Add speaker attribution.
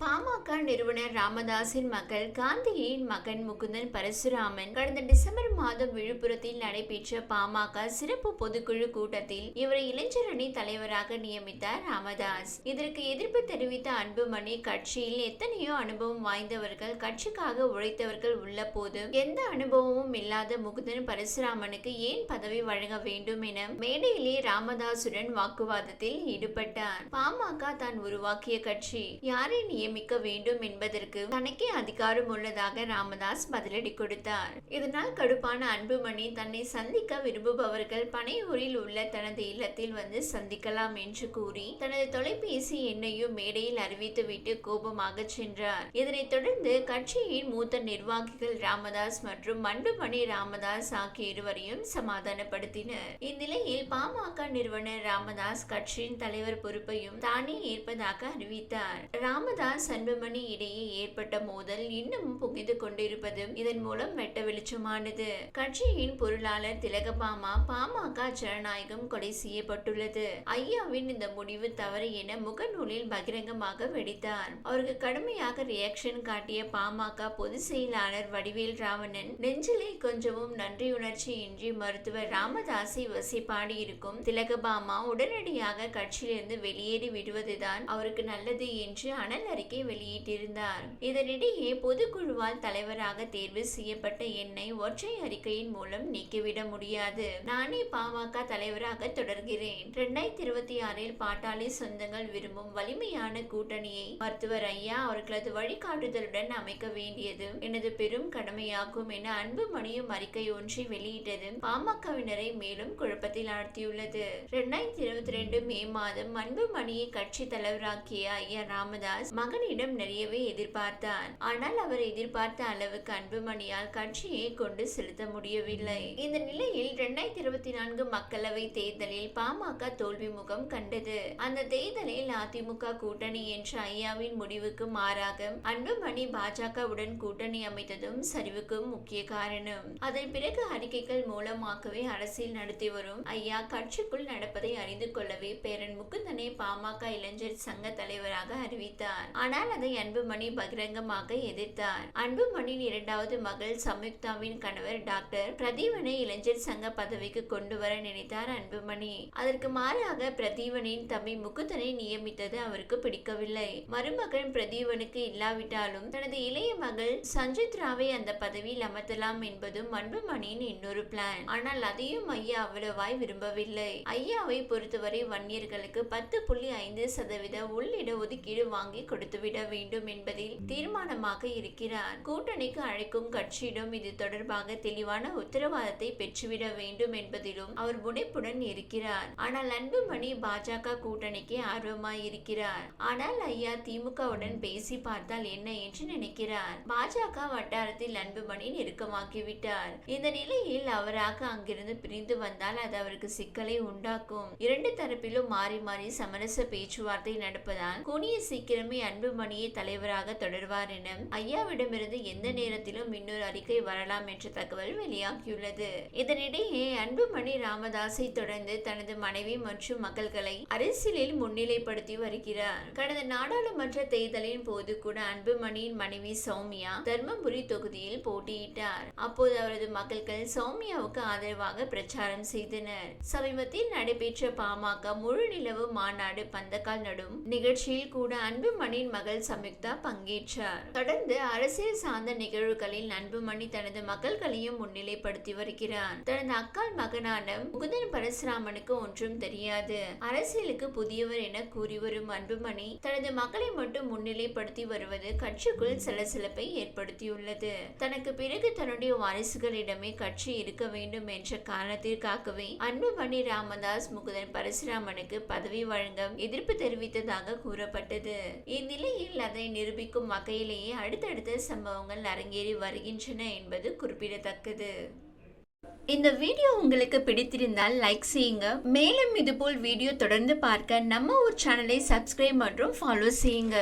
Speaker 1: பாமக நிறுவனர் ராமதாஸின் மகள் காந்தியின் மகன் முகுந்தன் பரசுராமன் கடந்த டிசம்பர் மாதம் விழுப்புரத்தில் நடைபெற்ற பாமக சிறப்பு பொதுக்குழு கூட்டத்தில் இவரை இளைஞரணி தலைவராக நியமித்தார் ராமதாஸ். இதற்கு எதிர்ப்பு தெரிவித்த அன்புமணி கட்சியில் எத்தனையோ அனுபவம் வாய்ந்தவர்கள் கட்சிக்காக உழைத்தவர்கள் உள்ள போது எந்த அனுபவமும் இல்லாத முகுந்தன் பரசுராமனுக்கு ஏன் பதவி வழங்க வேண்டும் என மேடையிலே ராமதாசுடன் வாக்குவாதத்தில் ஈடுபட்டார். பாமக தான் உருவாக்கிய கட்சி. யாரை நியமிக்க வேண்டும் என்பதற்கு தனக்கே அதிகாரம் உள்ளதாக ராமதாஸ் பதிலடி கொடுத்தார். இதனால் கடுப்பான அன்புமணி தன்னை சந்திக்க விரும்புபவர்கள் பனையூரில் உள்ள தனது இல்லத்தில் வந்து சந்திக்கலாம் என்று கூறி தனது தொலைபேசி எண்ணையும் மேடையில் அறிவித்துவிட்டு கோபமாக சென்றார். இதனைத் தொடர்ந்து கட்சியின் மூத்த நிர்வாகிகள் ராமதாஸ் மற்றும் அன்புமணி ராமதாஸ் ஆகிய இருவரையும் சமாதானப்படுத்தினர். இந்நிலையில் பாமக நிறுவனர் ராமதாஸ் கட்சியின் தலைவர் பொறுப்பையும் தானே ஏற்பதாக அறிவித்தார். ராமதாஸ் அன்புமணி இடையே ஏற்பட்ட மோதல் இன்னும் புகைந்து கொண்டிருப்பது இதன் மூலம் வெட்ட வெளிச்சமானது. கட்சியின் பொருளாளர் திலகபாமா பாமக ஜனநாயகம் கொலை செய்யப்பட்டுள்ளது. ஐயாவின் இந்த முடிவு தவறு என முகநூலில் பகிரங்கமாக வெடித்தார். அவருக்கு கடுமையாக ரியாக்ஷன் காட்டிய பாமக பொதுச் செயலாளர் வடிவேல் ராவணன் நெஞ்சிலே கொஞ்சமும் நன்றியுணர்ச்சி இன்றி மருத்துவர் ராமதாசை வசி பாடியிருக்கும் திலகபாமா உடனடியாக கட்சியிலிருந்து வெளியேறி விடுவதுதான் அவருக்கு நல்லது என்று அனல் அறிக்கை அறிக்கை வெளியிட்டிருந்தார். இதனிடையே பொதுக்குழுவால் தலைவராக தேர்வு செய்யப்பட்ட என்னை ஒற்றை அறிக்கையின் மூலம் நீக்கிவிட முடியாது. நானே பாமக தலைவராக தொடர்கிறேன். இரண்டாயிரத்தி இருபத்தி ஆறில் பாட்டாளி சொந்தங்கள் விரும்பும் வலிமையான கூட்டணியை மருத்துவர் ஐயா அவர்களது வழிகாட்டுதலுடன் அமைக்க வேண்டியது எனது பெரும் கடமையாகும் என அன்புமணியும் அறிக்கை ஒன்றை வெளியிட்டது பாமகவினரை மேலும் குழப்பத்தில் ஆழ்த்தியுள்ளது. இரண்டாயிரத்தி இருபத்தி ரெண்டு மே மாதம் அன்புமணியை கட்சி தலைவராக்கிய ஐயா ராமதாஸ் மக மகனிடம் நிறையவே எதிர்பார்த்தார் ஆனால் அவர் எதிர்பார்த்த அளவுக்கு அன்புமணியால் கட்சியை கொண்டு செலுத்த முடியவில்லை. இந்த நிலையில் இரண்டாயிரத்தி இருபத்தி நான்கு மக்களவை தேர்தலில் பாமக தோல்வி முகம் கண்டது. அந்த தேர்தலில் அதிமுக கூட்டணி என்ற ஐயாவின் முடிவுக்கு மாறாக அன்புமணி பாஜகவுடன் கூட்டணி அமைத்ததும் சரிவுக்கு முக்கிய காரணம். அதன் பிறகு அறிக்கைகள் மூலமாகவே அரசியல் நடத்தி வரும் ஐயா கட்சிக்குள் நடப்பதை அறிந்து கொள்ளவே பேரன் முகுந்தனை பாமக இளைஞர் சங்க தலைவராக அறிவித்தார். ஆனால் அதை அன்புமணி பகிரங்கமாக எதிர்த்தார். அன்புமணியின் இரண்டாவது மகள் சம்யுக்தாவின் கணவர் டாக்டர் பிரதீவனை இளைஞர் சங்க பதவிக்கு கொண்டு வர நினைத்தார் அன்புமணி. அதற்கு மாறாக பிரதீவனின் தம்பி முகுந்தனை நியமித்தது அவருக்கு பிடிக்கவில்லை. மருமகன் பிரதீவனுக்கு இல்லாவிட்டாலும் தனது இளைய மகள் சஞ்சித்ராவை அந்த பதவியில் அமர்த்தலாம் என்பதும் அன்புமணியின் இன்னொரு பிளான் ஆனால் அதையும் ஐயா அவ்வளவாய் விரும்பவில்லை. ஐயாவை பொறுத்தவரை வன்னியர்களுக்கு பத்து புள்ளி ஐந்து சதவீத உள்ளிட ஒதுக்கீடு வாங்கி கொடுத்துவிட வேண்டும் என்பதில் தீர்மானமாக இருக்கிறார். கூட்டணிக்கு அழைக்கும் கட்சியிடம் இது தொடர்பாக தெளிவான உத்தரவாதத்தை பெற்றுவிட வேண்டும் என்பதிலும் அவர் முனைப்புடன் இருக்கிறார். ஆனால் அன்புமணி பாஜக கூட்டணிக்கு ஆர்வமாய் இருக்கிறார். ஆனால் ஐயா திமுகவுடன் பேசி பார்த்தால் என்ன என்று நினைக்கிறார். பாஜக வட்டாரத்தில் அன்புமணி நெருக்கமாக்கிவிட்டார் இந்த நிலையில் அவராக அங்கிருந்து பிரிந்து வந்தால் அது அவருக்கு சிக்கலை உண்டாக்கும். இரண்டு தரப்பிலும் மாறி மாறி சமரச பேச்சுவார்த்தை நடப்பதால் கூடிய சீக்கிரமே அன்பு அன்புமணியை தலைவராக தொடர்வார் என ஐயாவிடமிருந்து எந்த நேரத்திலும் இன்னொரு அறிக்கை வரலாம் என்ற தகவல் வெளியாகியுள்ளது. இதனிடையே அன்புமணி ராமதாஸை தொடர்ந்து தனது மனைவி மற்றும் மகள்களை அரசியலில் முன்னிலைப்படுத்தி வருகிறார். கடந்த நாடாளுமன்ற தேர்தலின் போது கூட அன்புமணியின் மனைவி சௌமியா தர்மபுரி தொகுதியில் போட்டியிட்டார். அப்போது அவரது மகள்கள் சௌமியாவுக்கு ஆதரவாக பிரச்சாரம் செய்தனர். சமீபத்தில் நடைபெற்ற பாமக முழு நிலவு மாநாடு பந்தக்கால் நடும் நிகழ்ச்சியில் கூட அன்புமணியின் மகள் சம்யுக்தா பங்கேற்றார். தொடர்ந்து அரசியல் சார்ந்த நிகழ்வுகளில் அன்புமணி தனது மகள்களையும் முன்னிலைப்படுத்தி வருகிறார் தனது அக்கால் மகனான முகுதன் பரசுராமனுக்கு ஒன்றும் தெரியாது. அரசியலுக்கு புதியவர் என கூறி வரும் அன்புமணி தனது மகளை மட்டும் முன்னிலைப்படுத்தி வருவது கட்சிக்குள் சலசலப்பை ஏற்படுத்தியுள்ளது. தனக்கு பிறகு தன்னுடைய வாரிசுகளிடமே கட்சி இருக்க வேண்டும் என்ற காரணத்திற்காகவே அன்புமணி ராமதாஸ் முகுதன் பரசுராமனுக்கு பதவி வழங்க எதிர்ப்பு தெரிவித்ததாக கூறப்பட்டது. இந்நிலை அதை நிரூபிக்கும் வகையிலேயே அடுத்தடுத்த சம்பவங்கள் அரங்கேறி வருகின்றன என்பது குறிப்பிடத்தக்கது. இந்த வீடியோ உங்களுக்கு பிடித்திருந்தால் லைக் செய்யுங்க. மேலும் இதுபோல் வீடியோ தொடர்ந்து பார்க்க நம்ம ஒரு சேனலை சப்ஸ்கிரைப் மற்றும் ஃபாலோ செய்யுங்க.